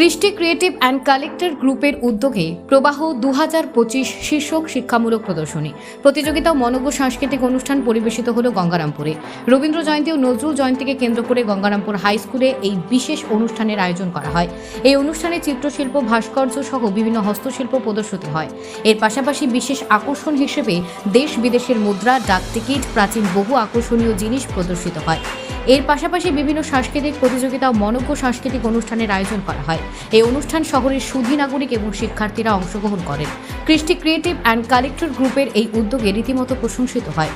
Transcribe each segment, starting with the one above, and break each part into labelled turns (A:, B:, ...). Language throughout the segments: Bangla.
A: কৃষ্টি ক্রিয়েটিভ অ্যান্ড কালেক্টর গ্রুপের উদ্যোগে প্রবাহ দু হাজার পঁচিশ শীর্ষক শিক্ষামূলক প্রদর্শনী। প্রতিযোগিতা মনজ্ঞ সাংস্কৃতিক অনুষ্ঠান পরিবেশিত হল গঙ্গারামপুরে। রবীন্দ্র জয়ন্তী ও নজরুল জয়ন্তীকে কেন্দ্র করে গঙ্গারামপুর হাই স্কুলে এই বিশেষ অনুষ্ঠানের আয়োজন করা হয়। এই অনুষ্ঠানে চিত্রশিল্প, ভাস্কর্য সহ বিভিন্ন হস্তশিল্প প্রদর্শিত হয়। এর পাশাপাশি বিশেষ আকর্ষণ হিসেবে দেশ বিদেশের মুদ্রা ডাক টিকিট প্রাচীন বহু আকর্ষণীয় জিনিস প্রদর্শিত হয়। এর পাশাপাশি বিভিন্ন সাংস্কৃতিক প্রতিযোগিতা ও মনজ্ঞ সাংস্কৃতিক অনুষ্ঠানের আয়োজন করা হয়। এই অনুষ্ঠান শহরের সুধী নাগরিক এবং শিক্ষার্থীরা অংশগ্রহণ করেন। কৃষ্টি ক্রিয়েটিভ অ্যান্ড কালেক্টর গ্রুপের এই উদ্যোগে রীতিমতো প্রশংসিত হয়।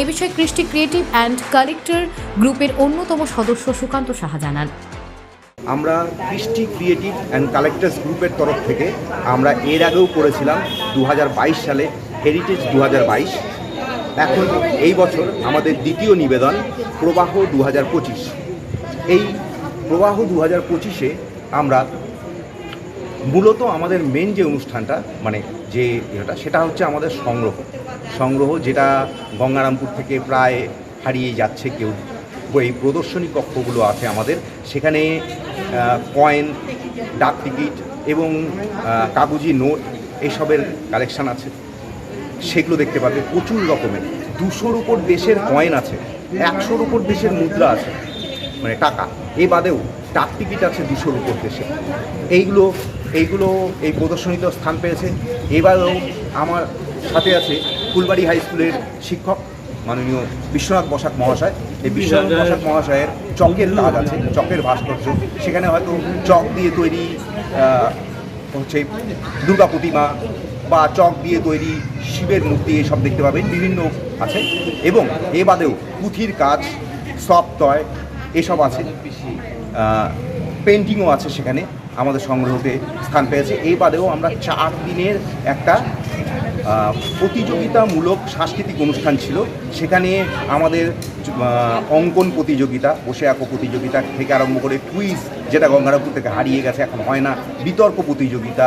A: এ বিষয়ে কৃষ্টি ক্রিয়েটিভ অ্যান্ড কালেক্টর গ্রুপের অন্যতম সদস্য সুকান্ত সাহা জানান।
B: আমরা কৃষ্টি ক্রিয়েটিভ অ্যান্ড কালেক্টার্স গ্রুপের তরফ থেকে আমরা এর আগেও করেছিলাম দু হাজার বাইশ সালে হেরিটেজ দু হাজার বাইশ। এখন এই বছর আমাদের দ্বিতীয় নিবেদন প্রবাহ দু হাজার পঁচিশ। এই প্রবাহ দু হাজার পঁচিশে আমরা মূলত আমাদের মেন যে অনুষ্ঠানটা মানে যে এটা সেটা হচ্ছে আমাদের সংগ্রহ। সংগ্রহ যেটা গঙ্গারামপুর থেকে প্রায় হারিয়ে যাচ্ছে কেউ। এই প্রদর্শনী কক্ষগুলো আছে আমাদের। সেখানে কয়েন ডাক টিকিট এবং কাগজি নোট এসবের কালেকশান আছে। সেগুলো দেখতে পাবে প্রচুর রকমের। দুশোর উপর দেশের কয়েন আছে একশোর উপর দেশের মুদ্রা আছে মানে টাকা। এ বাদেও ডাক টিকিট আছে দুশোর উপর দেশে। এইগুলো এইগুলো এই প্রদর্শনীতে স্থান পেয়েছে। এবারেও আমার সাথে আছে ফুলবাড়ি হাই স্কুলের শিক্ষক মাননীয় বিশ্বনাথ বসাক মহাশয়। এই বিশ্বনাথ বসাক মহাশয়ের চকের কাজ আছে চকের ভাস্কর্য। সেখানে হয়তো চক দিয়ে তৈরি হচ্ছে দুর্গা প্রতিমা বা চক দিয়ে তৈরি শিবের মূর্তি এসব দেখতে পাবেন, বিভিন্ন আছে। এবং এ বাদেও পুঁথির কাজ সফট টয় এসব আছে। পেন্টিংও আছে সেখানে, আমাদের সংগ্রহতে স্থান পেয়েছে। এই বাদেও আমরা চার দিনের একটা প্রতিযোগিতামূলক সাংস্কৃতিক অনুষ্ঠান ছিল। সেখানে আমাদের অঙ্কন প্রতিযোগিতা বসে আঁকো প্রতিযোগিতা থেকে আরম্ভ করে কুইজ যেটা গঙ্গারামপুর থেকে হারিয়ে গেছে, এখন হয় না। বিতর্ক প্রতিযোগিতা